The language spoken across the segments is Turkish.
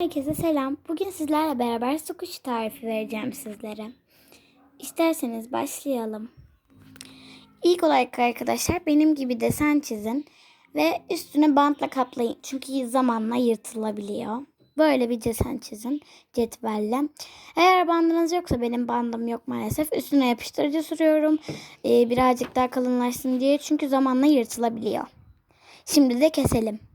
Herkese selam. Bugün sizlerle beraber su kuşu tarifi vereceğim sizlere. İsterseniz başlayalım. İlk olarak arkadaşlar benim gibi desen çizin ve üstüne bantla kaplayın. Çünkü zamanla yırtılabiliyor. Böyle bir desen çizin cetvelle. Eğer bandınız yoksa benim bandım yok maalesef. Üstüne yapıştırıcı sürüyorum. Ee, birazcık daha kalınlaşsın diye. Çünkü zamanla yırtılabiliyor. Şimdi de keselim.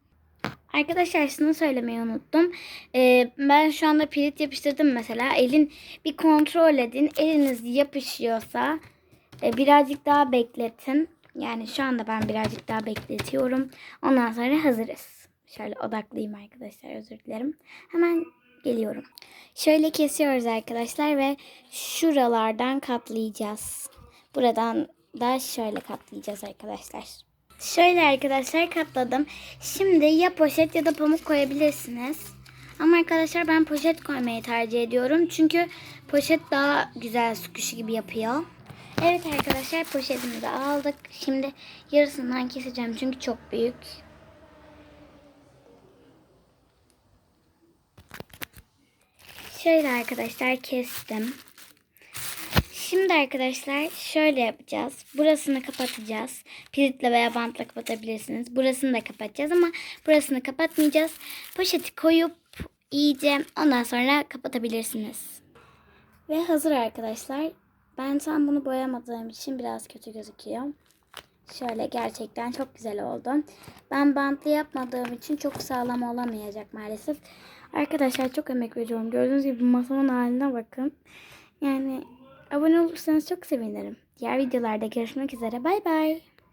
Arkadaşlar şunu söylemeyi unuttum. Ee, ben şu anda pirit yapıştırdım mesela. Elin bir kontrol edin. Eliniz yapışıyorsa e, birazcık daha bekletin. Yani şu anda ben birazcık daha bekletiyorum. Ondan sonra hazırız. Şöyle odaklayayım arkadaşlar özür dilerim. Hemen geliyorum. Şöyle kesiyoruz arkadaşlar ve şuralardan katlayacağız. Buradan da şöyle katlayacağız arkadaşlar. Şöyle arkadaşlar katladım. Şimdi ya poşet ya da pamuk koyabilirsiniz. Ama arkadaşlar ben poşet koymayı tercih ediyorum. Çünkü poşet daha güzel su gibi yapıyor. Evet arkadaşlar poşetimizi aldık. Şimdi yarısından keseceğim çünkü çok büyük. Şöyle arkadaşlar kestim. Şimdi arkadaşlar şöyle yapacağız. Burasını kapatacağız. Piritle veya bantla kapatabilirsiniz. Burasını da kapatacağız ama burasını kapatmayacağız. Poşeti koyup iyice ondan sonra kapatabilirsiniz. Ve hazır arkadaşlar. Ben tam bunu boyamadığım için biraz kötü gözüküyor. Şöyle gerçekten çok güzel oldu. Ben bantlı yapmadığım için çok sağlam olamayacak maalesef. Arkadaşlar çok emek veriyorum. Gördüğünüz gibi masamın haline bakın. Yani abone olursanız çok sevinirim. Diğer videolarda görüşmek üzere. Bay bay.